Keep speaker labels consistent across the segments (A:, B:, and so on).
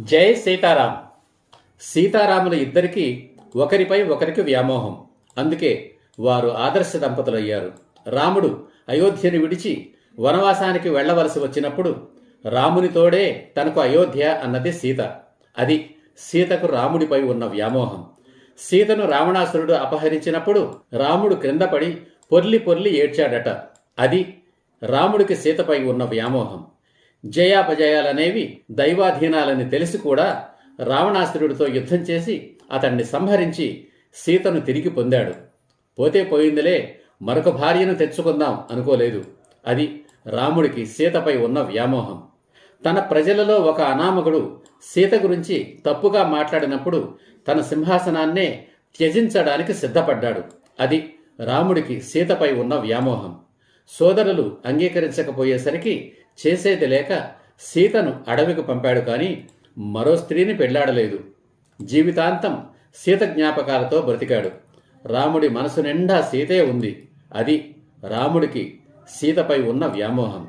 A: జై సీతారాం. సీతారాములు ఇద్దరికీ ఒకరిపై ఒకరికి వ్యామోహం. అందుకే వారు ఆదర్శ దంపతులయ్యారు. రాముడు అయోధ్యను విడిచి వనవాసానికి వెళ్ళవలసి వచ్చినప్పుడు రాముని తోడే తనకు అయోధ్య అన్నది సీత. అది సీతకు రాముడిపై ఉన్న వ్యామోహం. సీతను రావణాసురుడు అపహరించినప్పుడు రాముడు క్రిందపడి పొర్లి పొర్లి ఏడ్చాడట. అది రాముడికి సీతపై ఉన్న వ్యామోహం. జయాపజయాలనేవి దైవాధీనాలని తెలిసి కూడా రావణాసురుడితో యుద్ధం చేసి అతన్ని సంహరించి సీతను తిరిగి పొందాడు. పోతే పోయిందిలే మరొక భార్యను తెచ్చుకుందాం అనుకోలేదు. అది రాముడికి సీతపై ఉన్న వ్యామోహం. తన ప్రజలలో ఒక అనామకుడు సీత గురించి తప్పుగా మాట్లాడినప్పుడు తన సింహాసనాన్నే త్యజించడానికి సిద్ధపడ్డాడు. అది రాముడికి సీతపై ఉన్న వ్యామోహం. సోదరులు అంగీకరించకపోయేసరికి చేసేది లేక సీతను అడవికి పంపాడు కానీ మరో స్త్రీని పెళ్ళాడలేదు. జీవితాంతం సీత జ్ఞాపకాలతో బ్రతికాడు. రాముడి మనసు నిండా సీతే ఉంది. అది రాముడికి సీతపై ఉన్న వ్యామోహం.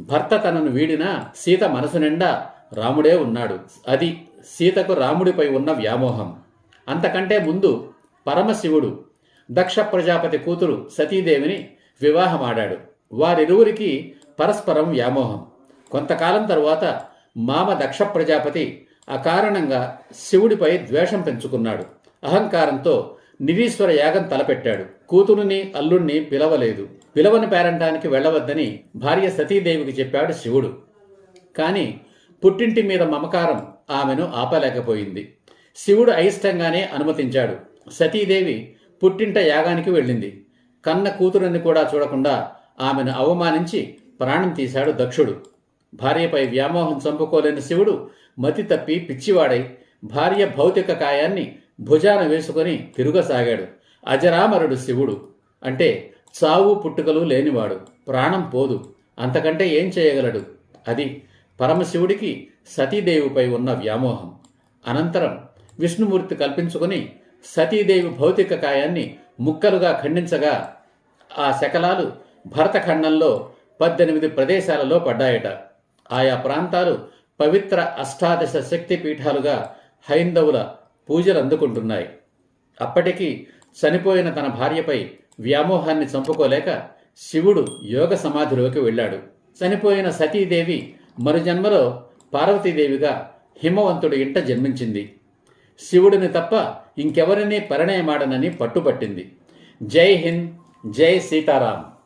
A: భర్త తనను వీడినా సీత మనసు నిండా రాముడే ఉన్నాడు. అది సీతకు రాముడిపై ఉన్న వ్యామోహం. అంతకంటే ముందు పరమశివుడు దక్ష ప్రజాపతి కూతురు సతీదేవిని వివాహమాడాడు. వారిరువురికి పరస్పరం వ్యామోహం. కొంతకాలం తరువాత మామ దక్ష ప్రజాపతి అకారణంగా శివుడిపై ద్వేషం పెంచుకున్నాడు. అహంకారంతో నిరీశ్వర యాగం తలపెట్టాడు. కూతురుని అల్లుణ్ణి పిలవలేదు. పిలవని పేరంటానికి వెళ్ళవద్దని భార్య సతీదేవికి చెప్పాడు శివుడు. కానీ పుట్టింటి మీద మమకారం ఆమెను ఆపలేకపోయింది. శివుడు అయిష్టంగానే అనుమతించాడు. సతీదేవి పుట్టింట యాగానికి వెళ్ళింది. కన్న కూతురుని కూడా చూడకుండా ఆమెను అవమానించి ప్రాణం తీశాడు దక్షుడు. భార్యపై వ్యామోహం చంపుకోలేని శివుడు మతి తప్పి పిచ్చివాడై భార్య భౌతిక కాయాన్ని భుజాన వేసుకొని తిరుగసాగాడు. అజరామరుడు శివుడు. అంటే చావు పుట్టుకలు లేనివాడు. ప్రాణం పోదు. అంతకంటే ఏం చేయగలడు? అది పరమశివుడికి సతీదేవిపై ఉన్న వ్యామోహం. అనంతరం విష్ణుమూర్తి కల్పించుకొని సతీదేవి భౌతిక కాయాన్ని ముక్కలుగా ఖండించగా ఆ శకలాలు భరతఖండంలో పద్దెనిమిది ప్రదేశాలలో పడ్డాయట. ఆయా ప్రాంతాలు పవిత్ర అష్టాదశ శక్తి పీఠాలుగా హైందవుల పూజలు అందుకుంటున్నాయి. అప్పటికి చనిపోయిన తన భార్యపై వ్యామోహాన్ని చంపుకోలేక శివుడు యోగ సమాధిలోకి వెళ్ళాడు. చనిపోయిన సతీదేవి మరుజన్మలో పార్వతీదేవిగా హిమవంతుడి ఇంట జన్మించింది. శివుడిని తప్ప ఇంకెవరినీ పరిణయమాడనని పట్టుబట్టింది. జై హింద్ జై సీతారాం.